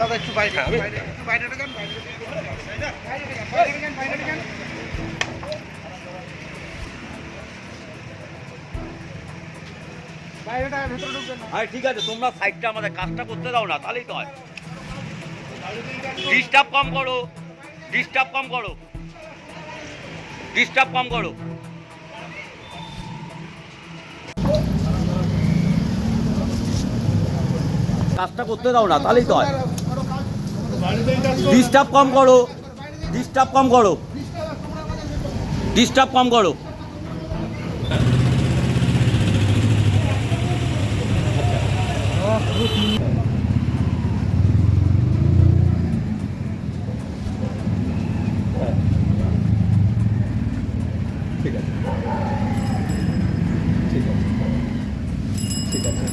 দাদা, একটু বাইরে বাইরে, একটু বাইরে যান, বাইরে বাইরে যান বাইরে যান বাইরেটা ভেতরে ঢুকবেন না। আরে ঠিক আছে, তোমরা সাইডটা আমাদের কাজটা করতে দাও না, তাহলেই তো হয়। ডিস্টার্ব কম করো ডিস্টার্ব কম করো ডিস্টার্ব কম করো। কাজটা করতে দাও না, তাহলেই তো হয়। ডিস্টার্ব কম করো। ডিস্টার্ব কম করো। ডিস্টার্ব কম করো। ঠিক আছে। ঠিক আছে। ঠিক আছে।